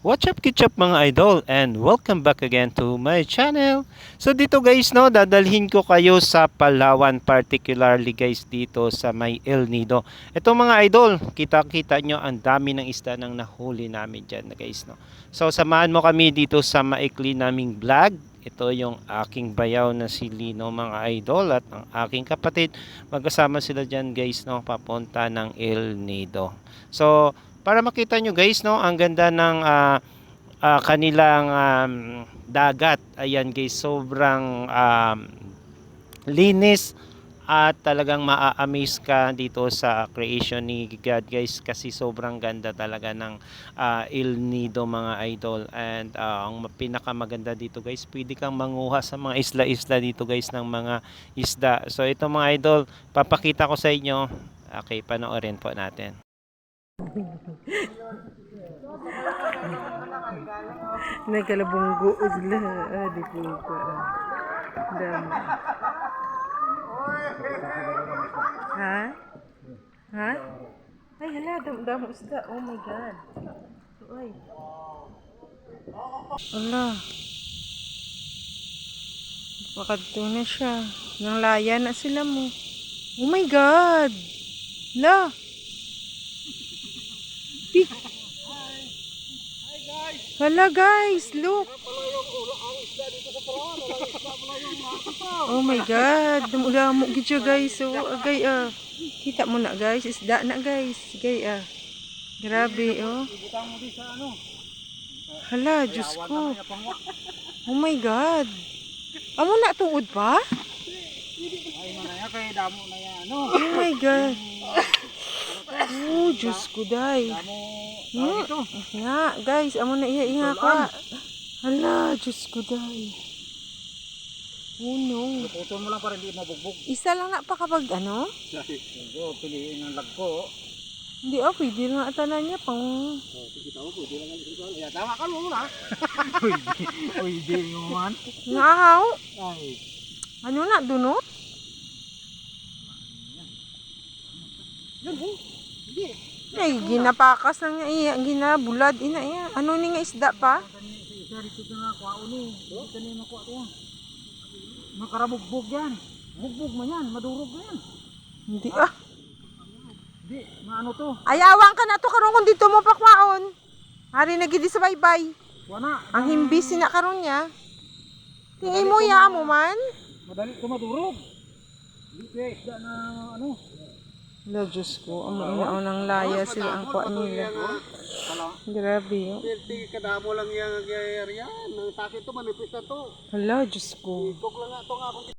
What's up, kitchup mga idol and welcome back again to my channel. So dito guys no, dadalhin ko kayo sa Palawan particularly guys dito sa may El Nido. Ito mga idol, kita-kita nyo ang dami ng isda ng nahuli namin dyan na guys no. So samahan mo kami dito sa maikli naming vlog. Ito yung aking bayaw na si Lino mga idol at ang aking kapatid. Magkasama sila dyan guys no, papunta ng El Nido. So para makita nyo guys no ang ganda ng ah, ah, kanilang um, dagat. Ayan guys sobrang um, linis at talagang maa-amaze ka dito sa creation ni God guys kasi sobrang ganda talaga ng ah, El Nido mga idol. And ah, ang pinakamaganda dito guys pwede kang manguha sa mga isla-isla dito guys ng mga isda. So ito mga idol papakita ko sa inyo. Okay panoorin po natin Nagkalabunggo sila. Ah, di po ko. Dami. Ha? Ha? Ay, hala, dam damo isda. Oh my God. Ay. Ala. Pakadto na siya. Nang laya na sila mo. Oh my God. La. Di. Hala guys, look. Oh my god, damo gid siya guys. So, agay ah. Kita mo na guys, isda na guys. Gay ah. Grabe oh. Hala, Diyos ko. Oh my god. Amo na tuod pa? Oh my god. Diyos ko, day. Hmm? Nga, guys, amo na iya inga ka. Hala, Diyos ko, day. Oh no. Putol mo lang para hindi mabugbog. Isa lang na pa kapag ano? Medyo piliin ang lagko. Hindi, oh, pwede lang atanan niya pang... Oh, sige tao di lang ang ito. Ya, tama ka mo na. Uy, di mo man. Ngahaw? Ay, Ano na, duno? yan oh. Ay, ginapakas na nga iya, ginabulad, ina iya. Ano ni nga isda pa? Dito. Dito ko. Makarabugbog yan. Bugbog man yan, madurog yan. Hindi ah. Hindi, maano to. Ayawang ka na to karon kung dito mo pakwaon. Hari na gidi sa baybay. Wana, Ang himbis na karon niya. Tingin mo ya mo man. madali to madurog. Hindi kaya isda na ano. Wala, Diyos ko. Ang mga ng laya sila ang kwa nila. Grabe oh. Pwede kadamo lang yung area. Nang sakit to, manipis na to. Hala, Diyos ko. Tok lang nga to nga akong